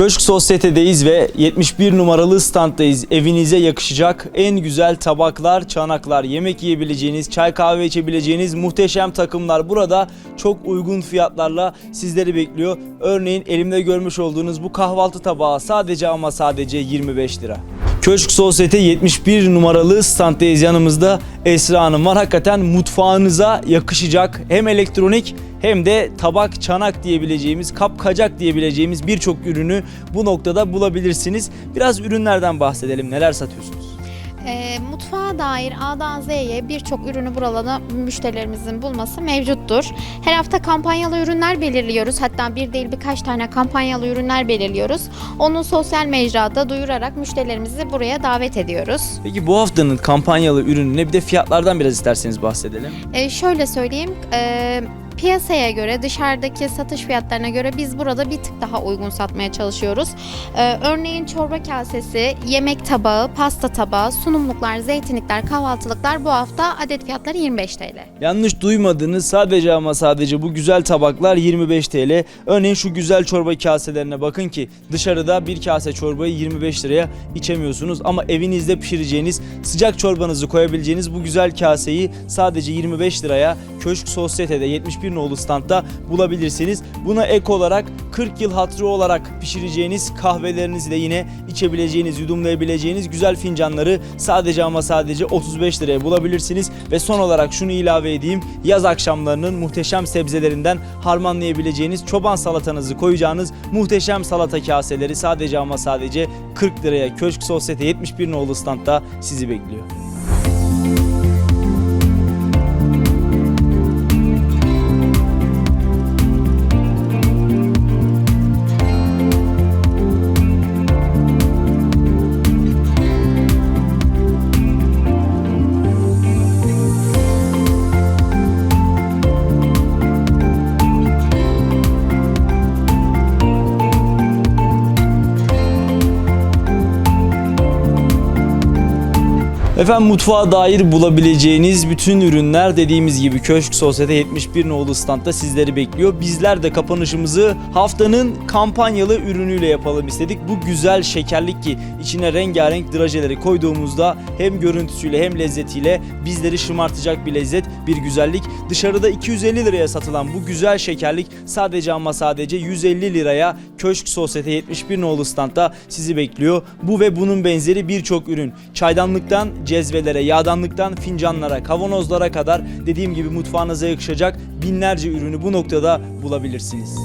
Köşk Sosyete'deyiz ve 71 numaralı standdayız. Evinize yakışacak en güzel tabaklar, çanaklar, yemek yiyebileceğiniz, çay kahve içebileceğiniz muhteşem takımlar burada çok uygun fiyatlarla sizleri bekliyor. Örneğin elimde görmüş olduğunuz bu kahvaltı tabağı sadece ama sadece 25 lira. Köşk Sosyete 71 numaralı standdayız yanımızda Esra Hanım var. Hakikaten mutfağınıza yakışacak hem elektronik hem de tabak, çanak diyebileceğimiz, kap kacak diyebileceğimiz birçok ürünü bu noktada bulabilirsiniz. Biraz ürünlerden bahsedelim. Neler satıyorsunuz? E, mutfağa dair A'dan Z'ye birçok ürünü buralarda müşterilerimizin bulması mevcuttur. Her hafta kampanyalı ürünler belirliyoruz. Hatta bir değil birkaç tane kampanyalı ürünler belirliyoruz. Onu sosyal mecrada duyurarak müşterilerimizi buraya davet ediyoruz. Peki bu haftanın kampanyalı ürününe bir de fiyatlardan biraz isterseniz bahsedelim. E, şöyle söyleyeyim, e, piyasaya göre, dışarıdaki satış fiyatlarına göre biz burada bir tık daha uygun satmaya çalışıyoruz. E, örneğin çorba kasesi, yemek tabağı, pasta tabağı, sunumluklar, zeytinlikler, kahvaltılıklar bu hafta adet fiyatları 25 TL. Yanlış duymadınız sadece ama sadece bu güzel tabaklar 25 TL. Örneğin şu güzel çorba kaselerine bakın ki dışarıda bir kase çorbayı 25 liraya içemiyorsunuz. Ama evinizde pişireceğiniz sıcak çorbanızı koyabileceğiniz bu güzel kaseyi sadece 25 liraya Köşk Sosyete'de 71 nolu standta bulabilirsiniz. Buna ek olarak 40 yıl hatırı olarak pişireceğiniz kahvelerinizi de yine içebileceğiniz, yudumlayabileceğiniz güzel fincanları sadece ama sadece 35 liraya bulabilirsiniz. Ve son olarak şunu ilave edeyim. Yaz akşamlarının muhteşem sebzelerinden harmanlayabileceğiniz çoban salatanızı koyacağınız muhteşem salata kaseleri sadece ama sadece 40 liraya Köşk Sosyete 71 nolu standta sizi bekliyor. Efendim mutfağa dair bulabileceğiniz bütün ürünler dediğimiz gibi Köşk Sosyete 71 nolu standta sizleri bekliyor. Bizler de kapanışımızı haftanın kampanyalı ürünüyle yapalım istedik. Bu güzel şekerlik ki içine rengarenk drajeleri koyduğumuzda hem görüntüsüyle hem lezzetiyle bizleri şımartacak bir lezzet, bir güzellik. Dışarıda 250 liraya satılan bu güzel şekerlik sadece ama sadece 150 liraya Köşk Sosyete 71 nolu standta sizi bekliyor. Bu ve bunun benzeri birçok ürün. Çaydanlıktan cezvelere, yağdanlıktan fincanlara, kavanozlara kadar dediğim gibi mutfağınıza yakışacak binlerce ürünü bu noktada bulabilirsiniz.